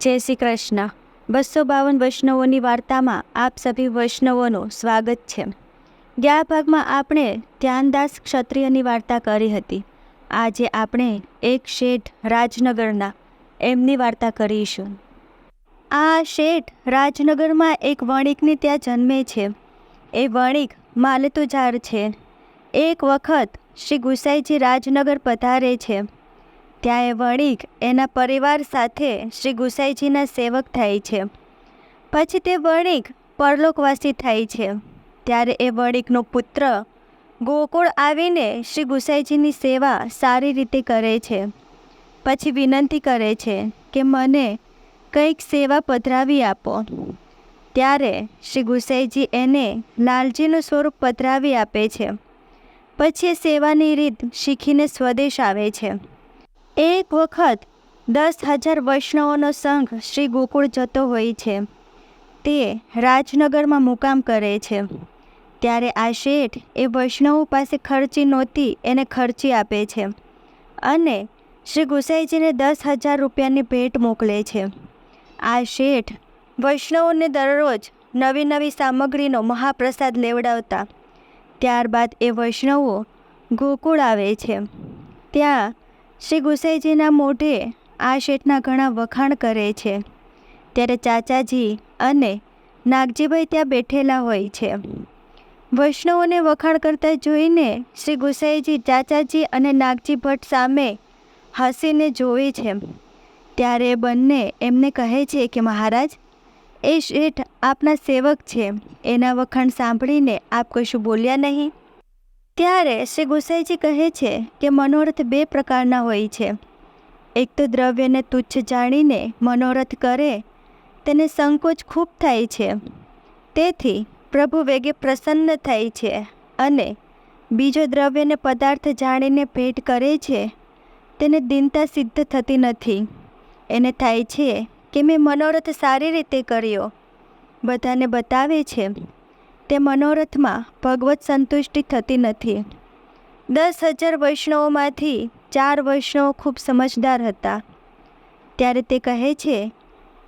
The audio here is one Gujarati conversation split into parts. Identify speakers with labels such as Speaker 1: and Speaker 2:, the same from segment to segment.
Speaker 1: જય શ્રી કૃષ્ણ. બસો બાવન વૈષ્ણવોની વાર્તામાં આપ સભી વૈષ્ણવોનું સ્વાગત છે. ગયા ભાગમાં આપણે ધ્યાનદાસ ક્ષત્રિયની વાર્તા કરી હતી. આજે આપણે એક શેઠ રાજનગરના એમની વાર્તા કરીશું. આ શેઠ રાજનગરમાં એક વણિકને ત્યાં જન્મે છે. એ વણિક માલતુજાર છે. એક વખત શ્રી ગુસાઈજી રાજનગર પધારે છે. ત્યાં એ વણિક એના પરિવાર સાથે શ્રી ગુસાઈજીના સેવક થાય છે. પછી તે વણિક પરલોકવાસી થાય છે. ત્યારે એ વણિકનો પુત્ર ગોકુળ આવીને શ્રી ગુસાઈજીની સેવા સારી રીતે કરે છે. પછી વિનંતી કરે છે કે મને કંઈક સેવા પધરાવી આપો. ત્યારે શ્રી ગુસાઈજી એને લાલજીનું સ્વરૂપ પધરાવી આપે છે. પછી એ સેવાની રીત શીખીને સ્વદેશ આવે છે. એક વખત દસ હજાર વૈષ્ણવોનો સંઘ શ્રી ગોકુળ જતો હોય છે. તે રાજનગરમાં મુકામ કરે છે. ત્યારે આ શેઠ એ વૈષ્ણવો પાસે ખર્ચી નહોતી, એને ખર્ચી આપે છે અને શ્રી ગુસાઈજીને દસ હજાર રૂપિયાની ભેટ મોકલે છે. આ શેઠ વૈષ્ણવોને દરરોજ નવી નવી સામગ્રીનો મહાપ્રસાદ લેવડાવતા. ત્યારબાદ એ વૈષ્ણવો ગોકુળ આવે છે. ત્યાં શ્રી ગુસાઈજીના મોઢે આ શેઠના ઘણા વખાણ કરે છે. ત્યારે ચાચાજી અને નાગજીભાઈ ત્યાં બેઠેલા હોય છે. વૈષ્ણવોને વખાણ કરતા જોઈને શ્રી ગુસાઈજી ચાચાજી અને નાગજી ભટ્ટ સામે હસીને જોવે છે. ત્યારે બંને એમને કહે છે કે, મહારાજ, એ શેઠ આપના સેવક છે. એના વખાણ સાંભળીને આપ કશું બોલ્યા નહીં? ત્યારે શ્રી ગુસાઈજી કહે છે કે મનોરથ બે પ્રકારના હોય છે. એક તો દ્રવ્યને તુચ્છ જાણીને મનોરથ કરે, તેને સંકોચ ખૂબ થાય છે. તેથી પ્રભુ વેગે પ્રસન્ન થાય છે અને બીજો દ્રવ્યને પદાર્થ જાણીને ભેટ કરે છે, તેને દિનતા સિદ્ધ થતી નથી. એને થાય છે કે મેં મનોરથ સારી રીતે કર્યો. બધાને બતાવે છે તે મનોરથમાં ભગવત સંતુષ્ટિ થતી નથી. દસ હજાર વૈષ્ણવોમાંથી ચાર વૈષ્ણવો ખૂબ સમજદાર હતા. ત્યારે તે કહે છે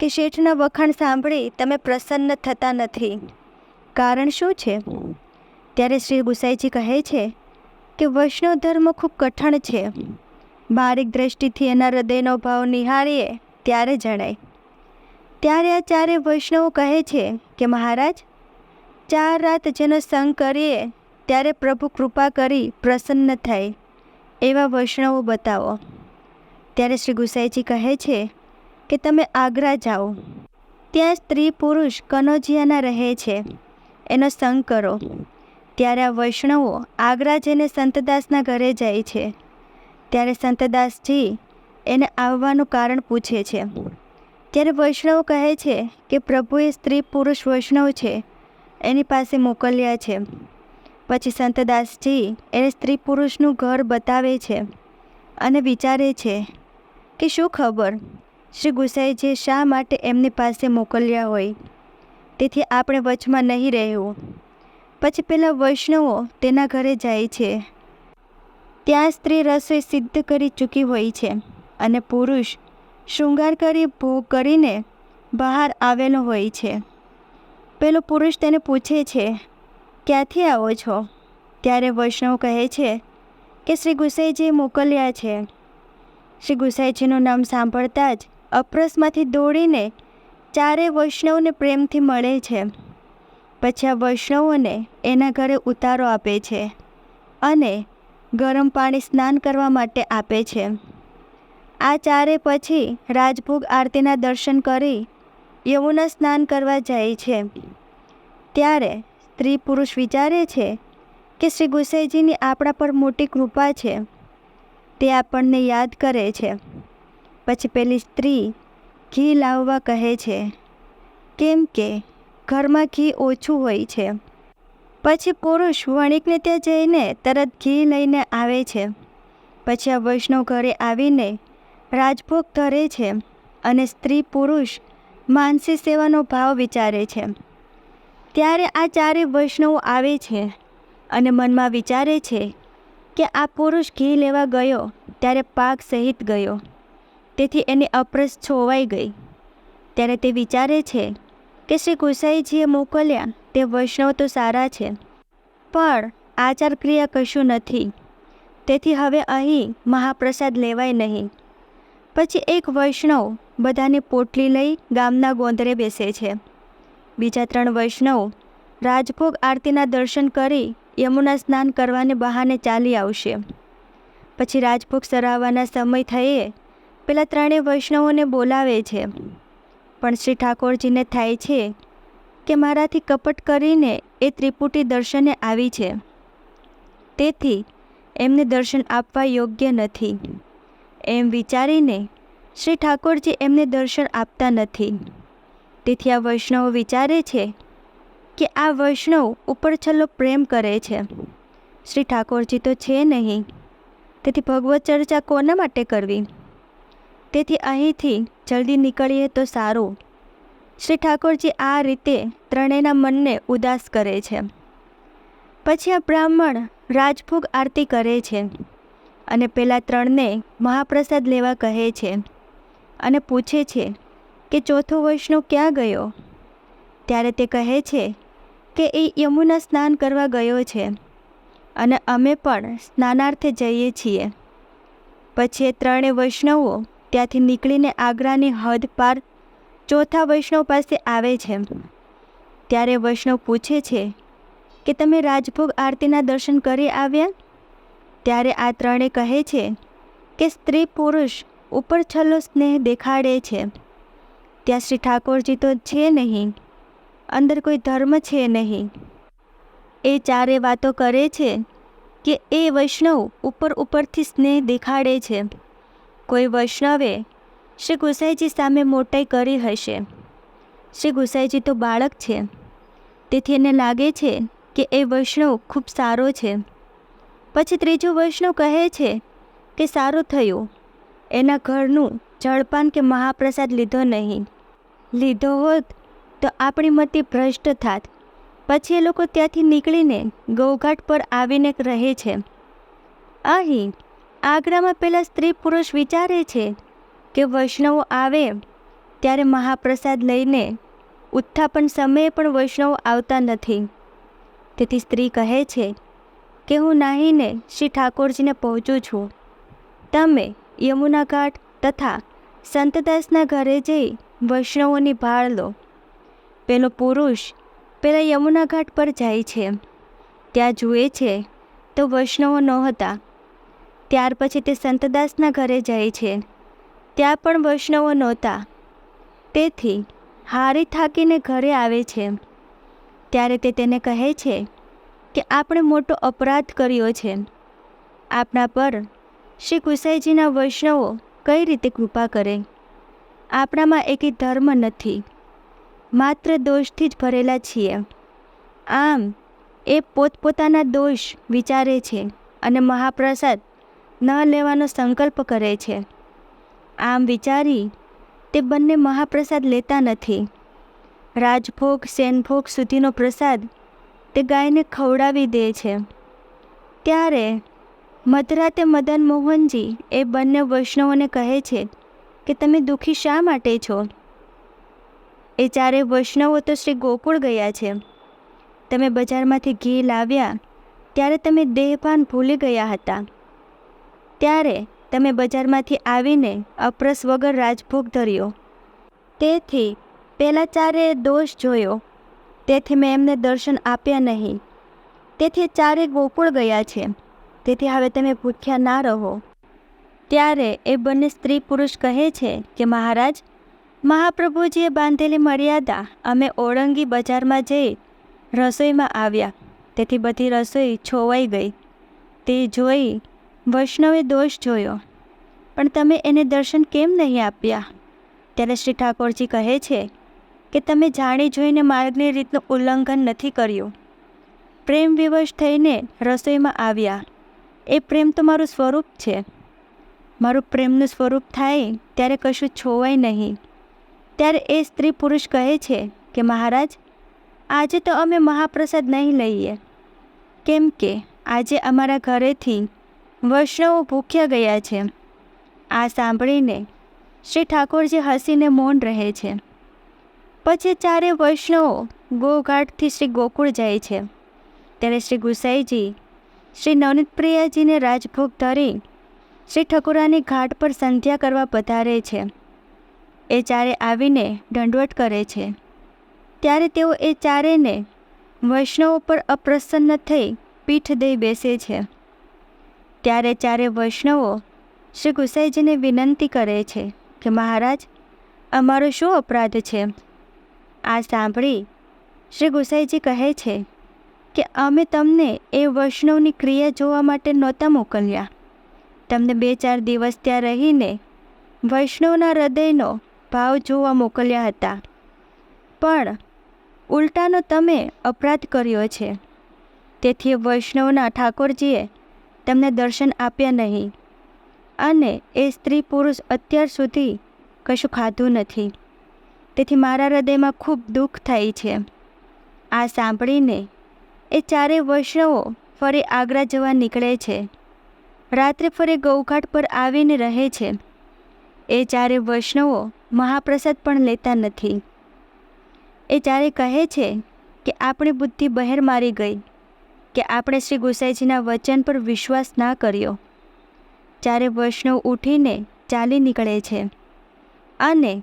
Speaker 1: કે શેઠના વખાણ સાંભળી તમે પ્રસન્ન થતા નથી. કારણ શું છે? ત્યારે શ્રી ગુસાઈજી કહે છે કે વૈષ્ણવ ધર્મ ખૂબ કઠણ છે. બારીક દ્રષ્ટિથી એના હૃદયનો ભાવ નિહાળીએ ત્યારે જણાય. ત્યારે આ ચારે વૈષ્ણવો કહે છે કે મહારાજ ચાર રાત જેનો સંગ કરીએ, ત્યારે પ્રભુ કૃપા કરી પ્રસન્ન થાય, એવા વૈષ્ણવો બતાવો. ત્યારે શ્રી ગુસાઈજી કહે છે કે તમે આગ્રા જાઓ. ત્યાં સ્ત્રી પુરુષ કનોજિયાના રહે છે. એનો સંગ કરો. ત્યારે આ વૈષ્ણવો આગ્રા જઈને સંતદાસના ઘરે જાય છે. ત્યારે સંતદાસજી એને આવવાનું કારણ પૂછે છે. ત્યારે વૈષ્ણવ કહે છે કે પ્રભુએ સ્ત્રી પુરુષ વૈષ્ણવ છે. એની પાસે મોકલ્યા છે. પછી સંતદાસજી એ સ્ત્રી પુરુષનું ઘર બતાવે છે અને વિચારે છે કે શું ખબર શ્રી ગુસાઈજી શા માટે એમની પાસે મોકલ્યા હોય. તેથી આપણે વચમાં નહીં રહેવું. પછી પેલા વૈષ્ણવો તેના ઘરે જાય છે. ત્યાં સ્ત્રી રસોઈ સિદ્ધ કરી ચૂકી હોય છે અને પુરુષ શૃંગાર કરી ભોગ કરીને બહાર આવેલો હોય છે. પેલો પુરુષ તેને પૂછે છે, ક્યાંથી આવો છો? ત્યારે વૈષ્ણવ કહે છે કે, શ્રી ગુસાઈજી મોકલ્યા છે. શ્રી ગુસાઈજીનું નામ સાંભળતા જ અપ્રસમાંથી દોડીને ચારે વૈષ્ણવને પ્રેમથી મળે છે. પછી આ વૈષ્ણવોને એના ઘરે ઉતારો આપે છે અને ગરમ પાણી સ્નાન કરવા માટે આપે છે. આ ચારે પછી રાજભોગ આરતીના દર્શન કરી યમુના સ્નાન કરવા જાય છે. ત્યારે સ્ત્રી પુરુષ વિચારે છે કે શ્રી ગુસાઈજીની આપણા પર મોટી કૃપા છે. તે આપણને યાદ કરે છે. પછી પેલી સ્ત્રી ઘી લાવવા કહે છે કેમ કે ઘરમાં ઘી ઓછું હોય છે. પછી પુરુષ વણિકને ત્યાં જઈને તરત ઘી લઈને આવે છે. પછી આ વૈષ્ણવ ઘરે આવીને રાજભોગ ધરે છે અને સ્ત્રી પુરુષ માનસી સેવાનો ભાવ વિચારે છે. ત્યારે આ ચારેય વૈષ્ણવો આવે છે અને મનમાં વિચારે છે કે આ પુરુષ ઘી લેવા ગયો ત્યારે પાક સહિત ગયો. તેથી એની અપ્રસ છોવાઈ ગઈ. ત્યારે તે વિચારે છે કે શ્રી ગુસાઈજીએ મોકલ્યા તે વૈષ્ણવ તો સારા છે. પણ આચાર ક્રિયા કશું નથી. તેથી હવે અહીં મહાપ્રસાદ લેવાય નહીં. પછી એક વૈષ્ણવ બધાની પોટલી લઈ ગામના ગોંદરે બેસે છે. બીજા ત્રણ વૈષ્ણવ રાજભોગ આરતીના દર્શન કરી યમુના સ્નાન કરવાને બહાને ચાલી આવશે. પછી રાજભોગ સરાવવાના સમય થયે પેલા ત્રણેય વૈષ્ણવોને બોલાવે છે. પણ શ્રી ઠાકોરજીને થાય છે કે મારાથી કપટ કરીને એ ત્રિપુટી દર્શને આવી છે. તેથી એમને દર્શન આપવા યોગ્ય નથી. એમ વિચારીને શ્રી ઠાકોરજી એમને દર્શન આપતા નથી. તેથી આ વૈષ્ણવ વિચારે છે કે આ વૈષ્ણવ ઉપર છલ્લો પ્રેમ કરે છે. શ્રી ઠાકોરજી તો છે નહીં. તેથી ભગવત ચર્ચા કોના માટે કરવી? તેથી અહીંથી જલ્દી નીકળીએ તો સારું. શ્રી ઠાકોરજી આ રીતે ત્રણેયના મનને ઉદાસ કરે છે. પછી આ બ્રાહ્મણ રાજભોગ આરતી કરે છે અને પેલા ત્રણને મહાપ્રસાદ લેવા કહે છે. અને પૂછે છે કે ચોથો વૈષ્ણવ ક્યાં ગયો? ત્યારે તે કહે છે કે એ યમુના સ્નાન કરવા ગયો છે અને અમે પણ સ્નાનાર્થે જઈએ છીએ. પછી એ ત્રણેય વૈષ્ણવો ત્યાંથી નીકળીને આગ્રાની હદ પાર ચોથા વૈષ્ણવ પાસે આવે છે. ત્યારે વૈષ્ણવ પૂછે છે કે તમે રાજભોગ આરતીના દર્શન કરી આવ્યા? ત્યારે આ ત્રણે કહે છે કે સ્ત્રી પુરુષ ઉપર છલ્લો સ્નેહ દેખાડે છે. ત્યાં શ્રી ઠાકોરજી તો છે નહીં. અંદર કોઈ ધર્મ છે નહીં. એ ચારે વાતો કરે છે કે એ વૈષ્ણવ ઉપર ઉપરથી સ્નેહ દેખાડે છે. કોઈ વૈષ્ણવે શ્રી ગુસાઈજી સામે મોટાઈ કરી હશે. શ્રી ગુસાઈજી તો બાળક છે. તેથી એને લાગે છે કે એ વૈષ્ણવ ખૂબ સારો છે. પછી ત્રીજો વૈષ્ણવ કહે છે કે સારું થયું. એના ઘરનું જળપાન કે મહાપ્રસાદ લીધો નહીં. લીધો હોત તો આપણી મતિ ભ્રષ્ટ થાત. પછી એ લોકો ત્યાંથી નીકળીને ગૌઘાટ પર આવીને રહે છે. અહીં આગ્રામાં પહેલાં સ્ત્રી પુરુષ વિચારે છે કે વૈષ્ણવો આવે ત્યારે મહાપ્રસાદ લઈને ઉત્થાપન સમયે પણ વૈષ્ણવો આવતા નથી. તેથી સ્ત્રી કહે છે કે હું નાહીને શ્રી ઠાકોરજીને પહોંચું છું. તમે યમુના ઘાટ તથા સંતદાસના ઘરે જઈ વૈષ્ણવોની ભાળ લો. પેલો પુરુષ પેલા યમુના ઘાટ પર જાય છે. ત્યાં જુએ છે તો વૈષ્ણવો નહોતા ત્યાર પછી તે સંતદાસના ઘરે જાય છે. ત્યાં પણ વૈષ્ણવો નહોતા. તેથી હારી થાકીને ઘરે આવે છે. ત્યારે તે તેને કહે છે કે આપણે મોટો અપરાધ કર્યો છે. આપણા પર શ્રી કુસાઈજીના વૈષ્ણવો કઈ રીતે કૃપા કરે? આપણામાં એકી ધર્મ નથી. માત્ર દોષથી જ ભરેલા છીએ. આમ, એ પોતપોતાના દોષ વિચારે છે અને મહાપ્રસાદ ન લેવાનો સંકલ્પ કરે છે. આમ વિચારી, તે બંને મહાપ્રસાદ લેતા નથી. રાજભોગ, સેનભોગ સુધીનો પ્રસાદ તે ગાયને ખવડાવી દે છે. ત્યારે મધરાતે મદન મોહનજી એ બંને વૈષ્ણવોને કહે છે કે તમે દુઃખી શા માટે છો? એ ચારે વૈષ્ણવો તો શ્રી ગોકુળ ગયા છે. તમે બજારમાંથી ઘી લાવ્યા, ત્યારે તમે દેહભાન ભૂલી ગયા હતા. ત્યારે તમે બજારમાંથી આવીને અપ્રસ વગર રાજભોગ ધર્યો. તેથી પહેલાં ચારે દોષ જોયો, તેથી મેં એમને દર્શન આપ્યા નહીં. તેથી ચારે ગોકુળ ગયા છે. તેથી હવે તમે ભૂખ્યા ના રહો. ત્યારે એ બંને સ્ત્રી પુરુષ કહે છે કે, મહારાજ, મહાપ્રભુજીએ બાંધેલી મર્યાદા અમે ઓળંગી બજારમાં જઈ રસોઈમાં આવ્યા. તેથી બધી રસોઈ છોવાઈ ગઈ. તે જોઈ વૈષ્ણવે દોષ જોયો. પણ તમે એને દર્શન કેમ નહીં આપ્યા? ત્યારે શ્રી ઠાકોરજી કહે છે કે, તમે જાણી જોઈને માર્ગની રીતનું ઉલ્લંઘન નથી કર્યું. પ્રેમ વિવશ થઈને રસોઈમાં આવ્યા. એ પ્રેમ તો મારું સ્વરૂપ છે. મારું પ્રેમનું સ્વરૂપ થાય ત્યારે કશું છોવાય નહીં. ત્યારે એ સ્ત્રી પુરુષ કહે છે કે, મહારાજ, આજે તો અમે મહાપ્રસાદ નહીં લઈએ. કેમ કે આજે અમારા ઘરેથી વૈષ્ણવો ભૂખ્યા ગયા છે. આ સાંભળીને શ્રી ઠાકોરજી હસીને મૌન રહે છે. પછી ચારે વૈષ્ણવો ગોઘાટથી શ્રી ગોકુળ જાય છે. ત્યારે શ્રી ગુસાઈજી શ્રી નવનીતપ્રિયાજીને રાજભોગ ધરી શ્રી ઠકુરાની ઘાટ પર સંધ્યા કરવા પધારે છે. એ ચારે આવીને દંડવટ કરે છે. ત્યારે તેઓ એ ચારેને વૈષ્ણવો પર અપ્રસન્ન થઈ પીઠ દઈ બેસે છે. ત્યારે ચારે વૈષ્ણવો શ્રી ગુસાઈજીને વિનંતી કરે છે કે, મહારાજ, અમારો શું અપરાધ છે? આ સાંભળી શ્રી ગુસાઈજી કહે છે કે અમે તમને એ વૈષ્ણવની ક્રિયા જોવા માટે નહોતા મોકલ્યા. તમને બે ચાર દિવસ ત્યાં રહીને વૈષ્ણવના હૃદયનો ભાવ જોવા મોકલ્યા હતા. પણ ઉલટાનો તમે અપરાધ કર્યો છે. તેથી વૈષ્ણવના ઠાકોરજીએ તમને દર્શન આપ્યા નહીં. અને એ સ્ત્રી પુરુષ અત્યાર સુધી કશું ખાધું નથી. તેથી મારા હૃદયમાં ખૂબ દુઃખ થાય છે. આ સાંભળીને એ ચારેય વૈષ્ણવો ફરી આગ્રા જવા નીકળે છે. રાત્રે ફરી ગૌઘાટ પર આવીને રહે છે. એ ચારે વૈષ્ણવો મહાપ્રસાદ પણ લેતા નથી. એ ચારે કહે છે કે આપણી બુદ્ધિ બહેર મારી ગઈ, કે આપણે શ્રી ગુસાઈજીના વચન પર વિશ્વાસ ના કર્યો. ચારે વૈષ્ણવ ઉઠીને ચાલી નીકળે છે અને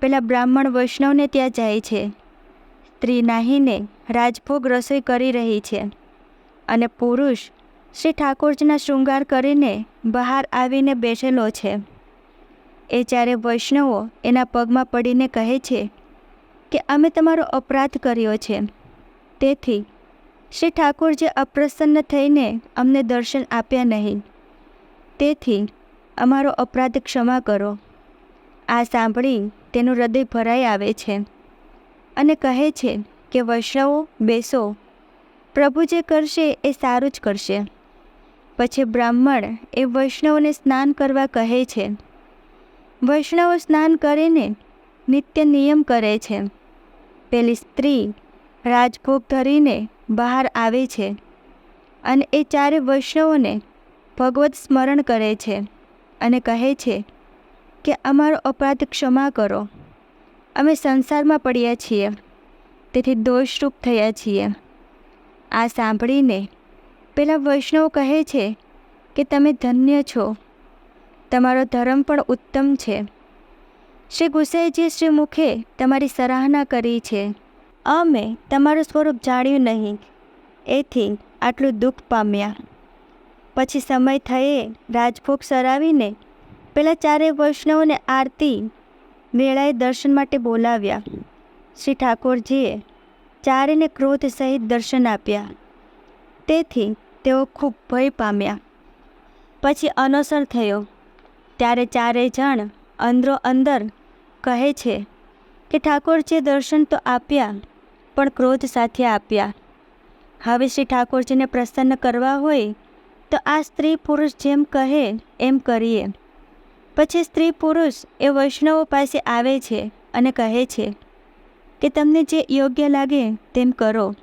Speaker 1: પેલા બ્રાહ્મણ વૈષ્ણવને ત્યાં જાય છે. સ્ત્રી નાહીને રાજભોગ રસોઈ કરી રહી છે અને પુરુષ શ્રી ઠાકોરજીના શૃંગાર કરીને બહાર આવીને બેસેલો છે. એ જ્યારે વૈષ્ણવો એના પગમાં પડીને કહે છે કે અમે તમારો અપરાધ કર્યો છે. તેથી શ્રી ઠાકોરજી અપ્રસન્ન થઈને અમને દર્શન આપ્યા નહીં. તેથી અમારો અપરાધ ક્ષમા કરો. આ સાંભળી તેનું હૃદય ભરાઈ આવે છે. અને કહે છે કે વૈષ્ણવો બેસો. પ્રભુ જે કરશે એ સારું જ કરશે. પછી બ્રાહ્મણ એ વૈષ્ણવને સ્નાન કરવા કહે છે. વૈષ્ણવો સ્નાન કરીને નિત્ય નિયમ કરે છે. પેલી સ્ત્રી રાજભોગ ધરીને બહાર આવે છે અને એ ચારે વૈષ્ણવોને ભગવત સ્મરણ કરે છે અને કહે છે કે અમારો અપરાધ ક્ષમા કરો. અમે સંસારમાં પડ્યા છીએ. તેથી દોષરૂપ થયા છીએ. આ સાંભળીને પેલા વૈષ્ણવ કહે છે કે તમે ધન્ય છો. તમારો ધર્મ પણ ઉત્તમ છે. શ્રી ગુસાઈજી શ્રી મુખે તમારી સરાહના કરી છે. અમે તમારું સ્વરૂપ જાણ્યું નહીં. એથી આટલું દુઃખ પામ્યા. પછી સમય થયે રાજભોગ સરાવીને પેલા ચારેય વૈષ્ણવને આરતી વેળાએ દર્શન માટે બોલાવ્યા. શ્રી ઠાકોરજીએ ચારેને ક્રોધ સહિત દર્શન આપ્યા. તેથી તેઓ ખૂબ ભય પામ્યા. પછી અનોસર થયો. ત્યારે ચારેય જણ અંદરો અંદર કહે છે કે ઠાકોરજીએ દર્શન તો આપ્યા, પણ ક્રોધ સાથે આપ્યા. હવે શ્રી ઠાકોરજીને પ્રસન્ન કરવા હોય તો આ સ્ત્રી પુરુષ જેમ કહે એમ કરીએ. પછી સ્ત્રી પુરુષ એ વૈષ્ણવો પાસે આવે છે અને કહે છે કે તમને જે યોગ્ય લાગે તેમ કરો.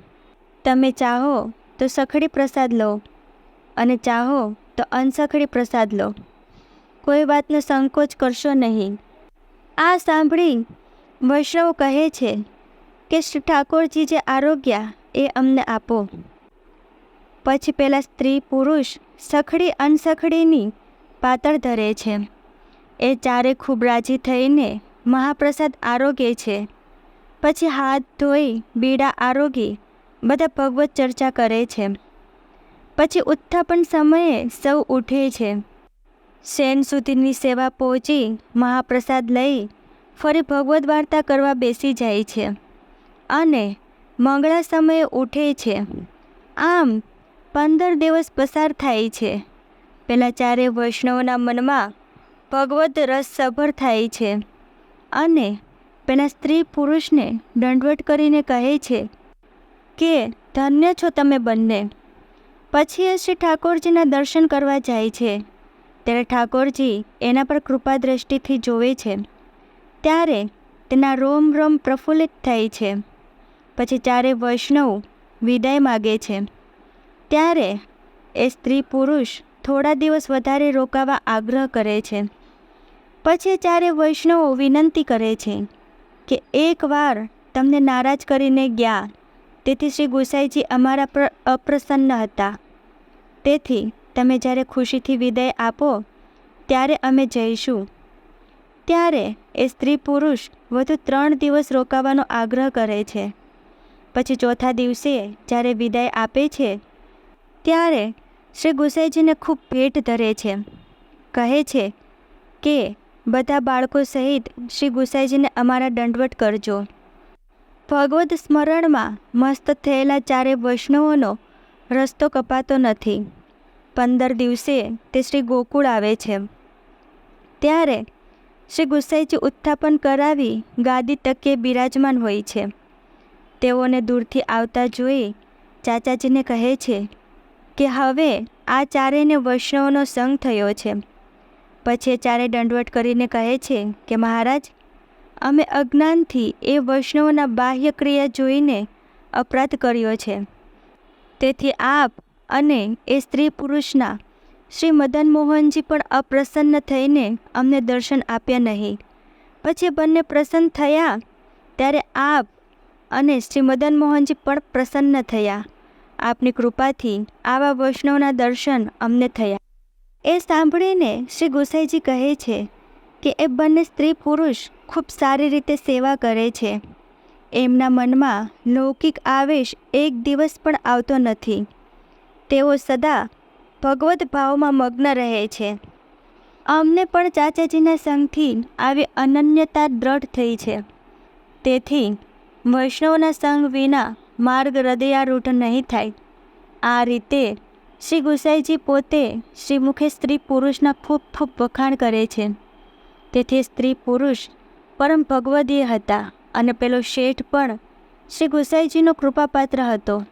Speaker 1: તમે ચાહો તો સખડી પ્રસાદ લો અને ચાહો તો અનસખડી પ્રસાદ લો. કોઈ વાતનો સંકોચ કરશો નહીં. આ સાંભળી વૈષ્ણવ કહે છે કે શ્રી ઠાકોરજી જે આરોગ્યા એ અમને આપો. પછી પેલા સ્ત્રી પુરુષ સખડી અનસખડીની પાતળ ધરે છે. એ ચારે ખૂબ રાજી થઈને મહાપ્રસાદ આરોગે છે. પછી હાથ ધોઈ, બીડા આરોગી, બધા ભગવત ચર્ચા કરે છે. પછી ઉત્થાપન સમયે સૌ ઉઠે છે. શેન સુધીની સેવા પહોંચી, મહાપ્રસાદ લઈ ફરી ભગવદ્ વાર્તા કરવા બેસી જાય છે અને મંગળા સમયે ઉઠે છે. આમ પંદર દિવસ પસાર થાય છે. પહેલાં ચારે વૈષ્ણવના મનમાં ભગવત રસ સભર થાય છે. અને પેલા સ્ત્રી પુરુષને દંડવટ કરીને કહે છે કે, ધન્ય છો તમે બંને. પછી એ શ્રી ઠાકોરજીના દર્શન કરવા જાય છે. ત્યારે ઠાકોરજી એના પર કૃપા દ્રષ્ટિથી જોવે છે. ત્યારે તેના રોમ રોમ પ્રફુલ્લિત થાય છે. પછી ચારે વૈષ્ણવ વિદાય માગે છે. ત્યારે એ સ્ત્રી પુરુષ થોડા દિવસ વધારે રોકાવા આગ્રહ કરે છે. પછી ચારે વૈષ્ણવો વિનંતી કરે છે કે એકવાર તમને નારાજ કરીને ગયા, તેથી શ્રી ગુસાઈજી અમારા પર, અપ્રસન્ન હતા. તેથી તમે જ્યારે ખુશીથી વિદાય આપો, ત્યારે અમે જઈશું. ત્યારે એ સ્ત્રી પુરુષ વધુ ત્રણ દિવસ રોકાવાનો આગ્રહ કરે છે. પછી ચોથા દિવસે જ્યારે વિદાય આપે છે, ત્યારે શ્રી ગુસાઈજીને ખૂબ ભેટ ધરે છે. કહે છે કે બધા બાળકો સહિત શ્રી ગુસાઈજીને અમારા દંડવટ કરજો. ભગવદ્ સ્મરણમાં મસ્ત થયેલા ચારે વૈષ્ણવોનો રસ્તો કપાતો નથી. પંદર દિવસે તે શ્રી ગોકુળ આવે છે. ત્યારે શ્રી ગુસાઈજી ઉત્થાપન કરાવી ગાદી તકે બિરાજમાન હોય છે. તેઓને દૂરથી આવતા જોઈ ચાચાજીને કહે છે કે હવે આ ચારેયને વૈષ્ણવનો સંગ થયો છે. પછી ચારે દંડવટ કરીને કહે છે કે, મહારાજ, અમે અજ્ઞાનથી એ વૈષ્ણવના બાહ્ય ક્રિયા જોઈને અપરાધ કર્યો છે. તેથી આપ અને એ સ્ત્રી પુરુષના શ્રી મદન મોહનજી પણ અપ્રસન્ન થઈને અમને દર્શન આપ્યા નહીં. પછી બંને પ્રસન્ન થયા ત્યારે આપ અને શ્રી મદન મોહનજી પણ પ્રસન્ન થયા. આપની કૃપાથી આવા વૈષ્ણવના દર્શન અમને થયા. એ સાંભળીને શ્રી ગુસાઈજી કહે છે કે એ બંને સ્ત્રી પુરુષ ખૂબ સારી રીતે સેવા કરે છે. એમના મનમાં લૌકિક આવેશ એક દિવસ પણ આવતો નથી. તેઓ સદા ભગવદ્ ભાવમાં મગ્ન રહે છે. અમને પણ ચાચાજીના સંગથી આવી અનન્યતા દ્રઢ થઈ છે. તેથી વૈષ્ણવના સંગ વિના માર્ગ હૃદયારૂઢ નહીં થાય. આ રીતે શ્રી ગુસાઈજી પોતે શ્રીમુખે સ્ત્રી પુરુષના ખૂબ ખૂબ વખાણ કરે છે. તેથી સ્ત્રી પુરુષ પરમ ભગવદીય હતા અને પેલો શેઠ પણ શ્રી ગુસાઈજીનો કૃપાપાત્ર હતો.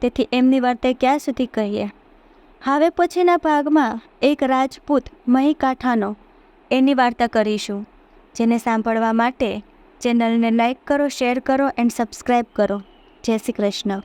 Speaker 1: તેથી એમની વાર્તા ક્યાં સુધી કહીએ? હવે પછીના ભાગમાં એક રાજપૂત મહીકાંઠાનો એની વાર્તા કરીશું, જેને સાંભળવા માટે ચેનલને લાઈક કરો, શેર કરો, એન્ડ સબસ્ક્રાઈબ કરો. જય શ્રી કૃષ્ણ.